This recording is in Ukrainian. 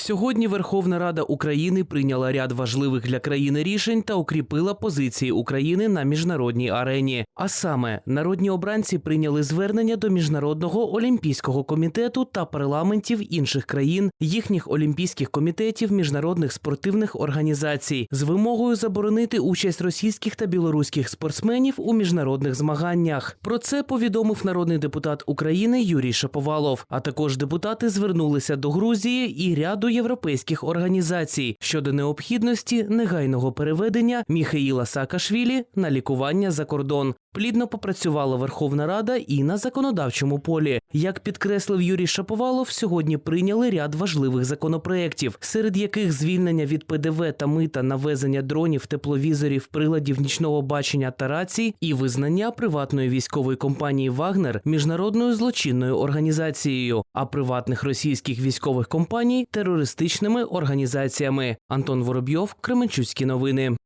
Сьогодні Верховна Рада України прийняла ряд важливих для країни рішень та укріпила позиції України на міжнародній арені. А саме, народні обранці прийняли звернення до міжнародного олімпійського комітету та парламентів інших країн, їхніх олімпійських комітетів, міжнародних спортивних організацій з вимогою заборонити участь російських та білоруських спортсменів у міжнародних змаганнях. Про це повідомив народний депутат України Юрій Шаповалов. А також депутати звернулися до Грузії і ряду європейських організацій щодо необхідності негайного переведення Міхаїла Саакашвілі на лікування за кордон. Плідно попрацювала Верховна Рада і на законодавчому полі. Як підкреслив Юрій Шаповалов, сьогодні прийняли ряд важливих законопроєктів, серед яких звільнення від ПДВ та мита на везення дронів, тепловізорів, приладів нічного бачення та рацій і визнання приватної військової компанії Вагнер міжнародною злочинною організацією, а приватних російських військових компаній терористичними організаціями. Антон Воробйов, Кременчуцькі новини.